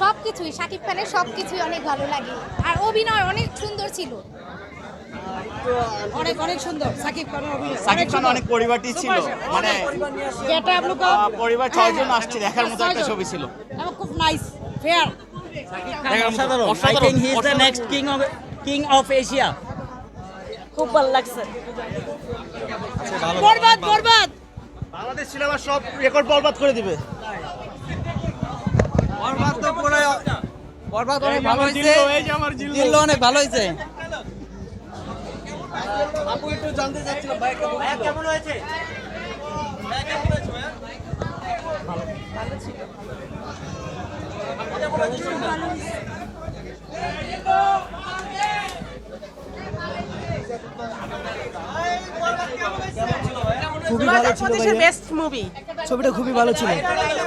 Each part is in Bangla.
সব কিছুই শাকিব খানের সব কিছুই অনেক ভালো লাগে। আর অভিনয় অনেক সুন্দর ছিল। অনেক অনেক সুন্দর। সাকিব খানের অভিনয় সাকিব খান অনেক পরিবারটি ছিল। মানে আপনার পরিবার ছয়জন আসছে দেখার মতো একটা ছবি ছিল। খুব নাইস ফেয়ার অসাধারণ। He is the next king of king of Asia খুব ভালো লাগছে। বরবাদ বরবাদ। বাংলাদেশ সিনেমা সব রেকর্ড বরবাদ করে দিবে। বরবাদ তো পুরো বরবাদ অনেক ভালো হয়েছে এই যে আমার জিল্লু। জিল্লু অনেক ভালো হয়েছে। আপু একটু জানতে চাচ্ছিলাম ভাই কেমন হয়েছে? খুবই ভালো। ছিল বেস্ট মুভি ছবিটা খুবই ভালো ছিল।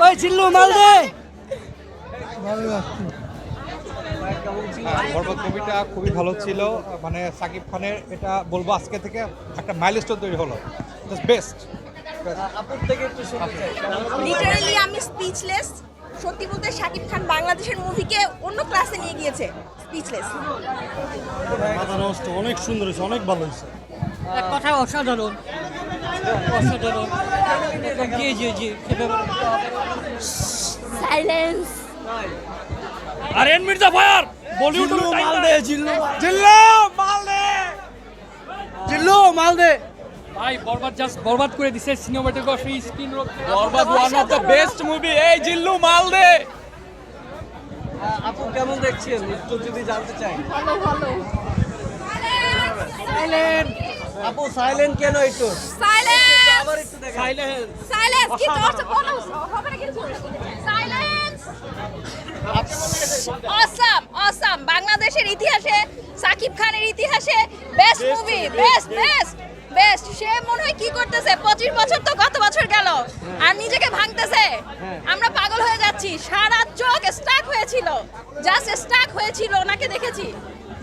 ওই চিল্লু মাল দে। ভালো লাগছে বরবাদ মুভিটা খুবই ভালো ছিল। মানে সাকিব খানের এটা বলব আজকে থেকে একটা মাইলস্টোন তৈরি হলো। বেস্ট লিটারালি আমি স্পিচলেস সত্যি বলতে শাকিব খান বাংলাদেশের মুভিকে অন্য ক্লাসে নিয়ে গিয়েছে। স্পিচলেস অনেক সুন্দর হয়েছে অনেক ভালো হয়েছে। এক কথা অসাধারণ। অসাধারণ। জি জি জি সাইলেন্স আরেন মির্জা ফায়ার বলিউড মাল দে জিল্লু জিল্লু মাল দে জিল্লু মাল দে ভাই বরবাদ জাস্ট বরবাদ করে দিছে cinematography screen Borbaad one of the best movie এই জিল্লু মাল দে আপু কেমন দেখছেন? একটু যদি জানতে চাই। ভালো ভালো। সাইলেন্ট আপু সাইলেন্ট কেন একটু? সাইলেন্স আবার একটু দেখা সাইলেন্ট সাইলেন্স কি করছে বলো হবে না কিছু সাইলেন্স অসাম অসাম বাংলাদেশের ইতিহাসে সাকিব খানের ইতিহাসে best movie best best best সে মনে হয় কি করতেছে? পঁচিশ বছর তো কত বছর গেল? আর নিজেকে ভাঙতেছে? আমরা পাগল হয়ে যাচ্ছি। সারা চোখ স্টাক হয়েছিল। জাস্ট স্টাক হয়েছিল ওনাকে দেখেছি।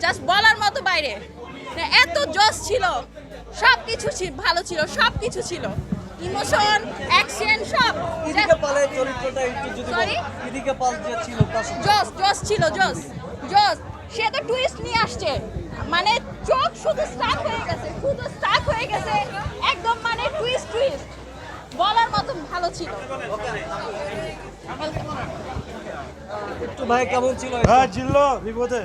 জাস্ট বলার মতো বাইরে। এত জস ছিল। সব কিছু ভালো ছিল সব কিছু ছিল। ইমোশন অ্যাকশন চরিত্রটা একটু যদি Sorry? ইদিকে ছিল জস জস ছিল জস জস। সে তো টুইস্ট নিয়ে আসছে। মানে চোখ শুধু স্টাক হয়ে গেছে শুধু স্টাক হয়ে গেছে। একদম মানে টুইস্ট টুইস্ট বলার মতো ভালো ছিল। একটু ভাই কেমন ছিল? হ্যাঁ ছিল বিপদে।